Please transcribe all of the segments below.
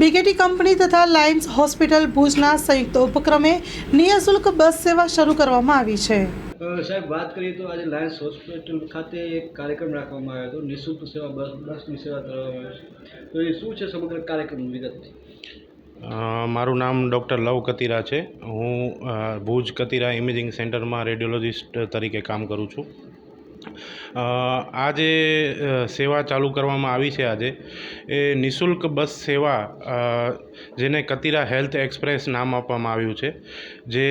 BKT company તથા Lions hospital ભુજના સંયુક્ત ઉપક્રમે નિઃશુલ્ક બસ સેવા શરૂ કરવામાં આવી છે. સાહેબ વાત કરીએ તો આજે લાયન્સ હોસ્પિટલ ખાતે એક કાર્યક્રમ રાખવામાં આવ્યો હતો. નિઃશુલ્ક સેવા બસ બસની સેવા કરવામાં આવે છે. તો એ શું છે સમગ્ર કાર્યક્રમ વિગત મારું નામ ડૉક્ટર લવ કતિરા છે. હું ભુજ કતિરા ઇમેજિંગ સેન્ટરમાં રેડિયોલોજિસ્ટ તરીકે કામ કરું છું. આ જે સેવા ચાલુ કરવામાં આવી છે આજે, એ નિઃશુલ્ક બસ સેવા જેને કતિરા હેલ્થ એક્સપ્રેસ નામ આપવામાં આવ્યું છે, જે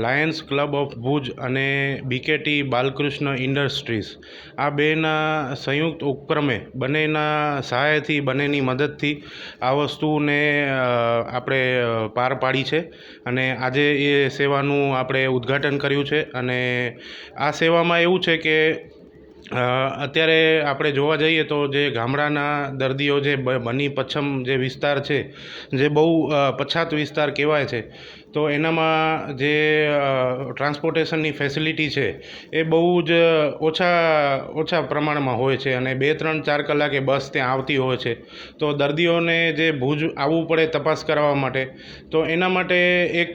લાયન્સ ક્લબ ઓફ ભુજ અને બીકેટી બાલકૃષ્ણ ઇન્ડસ્ટ્રીઝ, આ બેના સંયુક્ત ઉપક્રમે બંનેના સહાયથી, બંનેની મદદથી આ વસ્તુને આપણે પાર પાડી છે અને આજે એ સેવાનું આપણે ઉદ્ઘાટન કર્યું છે અને આ સેવામાં એવું છે કે અત્યારે આપણે જોવા જઈએ તો જે ગામડાના દર્દીઓ જે બની પચ્છમ જે વિસ્તાર છે, જે બહુ પછાત વિસ્તાર કહેવાય છે તો એનામાં જે ટ્રાન્સપોર્ટેશનની ફેસિલિટી છે, એ બહુ જ ઓછા ઓછા પ્રમાણમાં હોય છે અને બે, ત્રણ, ચાર કલાકે બસ ત્યાં આવતી હોય છે. તો દર્દીઓને જે ભુજ આવવું પડે તપાસ કરાવવા માટે, તો એના માટે એક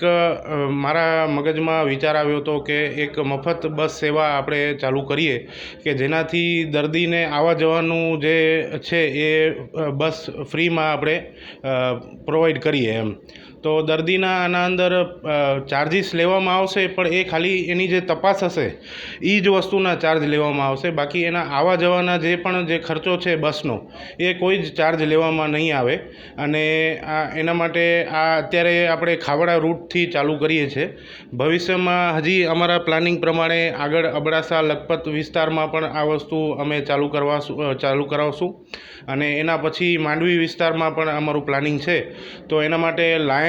મારા મગજમાં વિચાર આવ્યો હતો કે એક મફત બસ સેવા આપણે ચાલુ કરીએ, કે જેનાથી દર્દીને આવવા જવાનું જે છે એ બસ ફ્રીમાં આપણે પ્રોવાઈડ કરીએ એમ. તો દર્દીના આના અંદર ચાર્જિસ લેવામાં આવશે, પણ એ ખાલી એની જે તપાસ હશે એ જ વસ્તુના ચાર્જ લેવામાં આવશે. બાકી એના આવવા જવાના જે પણ જે ખર્ચો છે બસનો, એ કોઈ જ ચાર્જ લેવામાં નહીં આવે. અને આ, એના માટે આ અત્યારે આપણે ખાવડા રૂટથી ચાલુ કરીએ છીએ. ભવિષ્યમાં હજી અમારા પ્લાનિંગ પ્રમાણે આગળ અબડાસા, લખપત વિસ્તારમાં પણ આ વસ્તુ અમે ચાલુ કરવાશું ચાલુ કરાવશું. અને એના પછી માંડવી વિસ્તારમાં પણ અમારું પ્લાનિંગ છે. તો એના માટે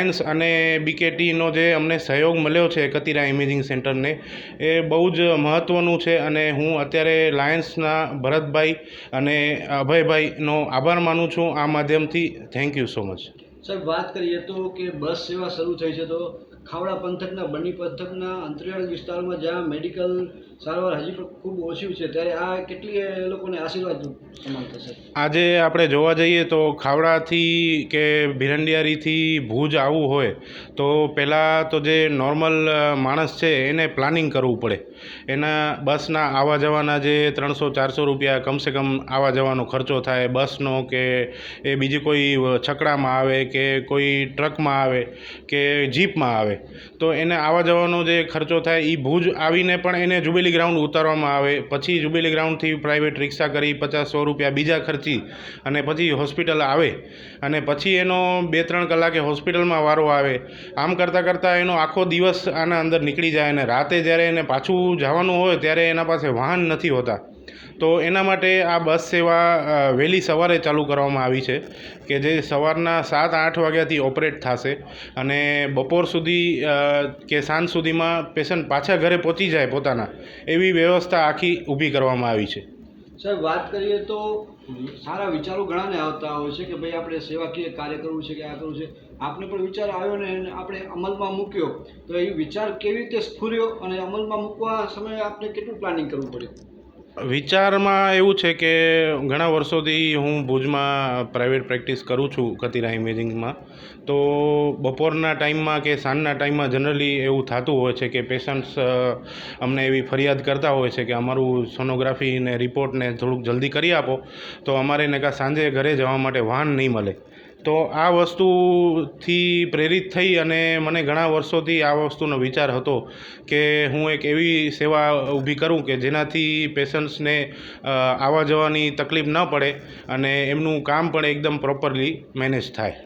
લાયન્સ અને બીકેટીનો જે અમને સહયોગ મળ્યો છે કતિરા ઇમેજિંગ સેન્ટરને એ બહુ જ મહત્ત્વનું છે અને હું અત્યારે લાયન્સના ભરતભાઈ અને અભયભાઈનો આભાર માનું છું આ માધ્યમથી. Thank you so much sir વાત કરીએ તો કે બસ સેવા શરૂ થઈ છે તો ખાવડા પંથકના, બની પંથકના અંતરિયાળ વિસ્તારમાં જ્યાં મેડિકલ સારવાર હજી ખૂબ ઓછી છે, ત્યારે આ કેટલી લોકોને આશીર્વાદ આજે આપણે જોવા જઈએ તો ખાવડાથી કે ભિરંડિયારીથી ભુજ આવવું હોય, તો પહેલાં તો જે નોર્મલ માણસ છે, એને પ્લાનિંગ કરવું પડે. એના બસના આવવા જવાના જે ત્રણસો, ચારસો રૂપિયા કમસે કમ આવવા જવાનો ખર્ચો થાય, બસનો કે એ બીજી કોઈ છકડામાં આવે કે કોઈ ટ્રકમાં આવે કે જીપમાં આવે. તો એને આવવા જવાનો જે ખર્ચો થાય એ ભુજ આવીને પણ એને જુબેલી ગ્રાઉન્ડ ઉતારવામાં આવે. પછી જુબેલી ગ્રાઉન્ડથી પ્રાઇવેટ રિક્ષા કરી પચાસ સો રૂપિયા બીજા ખર્ચી અને પછી હોસ્પિટલ આવે. અને પછી એનો બે ત્રણ કલાકે હોસ્પિટલમાં વારો આવે. આમ કરતાં કરતાં એનો આખો દિવસ આના અંદર નીકળી જાય અને રાતે જ્યારે એને પાછું જવાનું હોય ત્યારે એના પાસે વાહન નથી હોતા. તો એના માટે આ બસ સેવા વહેલી સવારે ચાલુ કરવામાં આવી છે કે જે સવારના સાત આઠ વાગ્યાથી ઓપરેટ થશે અને બપોર સુધી કે સાંજ સુધીમાં પેશન્ટ પાછા ઘરે પહોંચી જાય પોતાના, એવી વ્યવસ્થા આખી ઊભી કરવામાં આવી છે. સાહેબ, વાત કરીએ તો સારા વિચારો ઘણાને આવતા હોય છે કે ભાઈ આપણે સેવાકીય કાર્ય કરવું છે કે આ કરવું છે. આપને પણ વિચાર આવ્યો ને આપણે અમલમાં મૂક્યો. તો એ વિચાર કેવી રીતે સ્ફુર્યો અને અમલમાં મૂકવા સમયે આપણે કેટલું પ્લાનિંગ કરવું પડ્યું? વિચારમાં એવું છે કે ઘણા વર્ષોથી હું ભુજમાં પ્રાઇવેટ પ્રેક્ટિસ કરું છું કતિરા ઇમેજિંગમાં. તો બપોરના ટાઈમમાં કે સાંજના ટાઈમમાં જનરલી એવું થતું હોય છે કે પેશન્ટ્સ અમને એવી ફરિયાદ કરતા હોય છે કે અમારું સોનોગ્રાફી ને રિપોર્ટને થોડુંક જલ્દી કરી આપો, તો અમારે ને કાં સાંજે ઘરે જવા માટે વાહન નહીં મળે. તો આ વસ્તુથી પ્રેરિત થઈ અને મને ઘણા વર્ષોથી આ વસ્તુનો વિચાર હતો કે હું એક એવી સેવા ઊભી કરું કે જેનાથી પેશન્ટ્સને આવવા જવાની તકલીફ ન પડે અને એમનું કામ પણ એકદમ પ્રોપરલી મેનેજ થાય.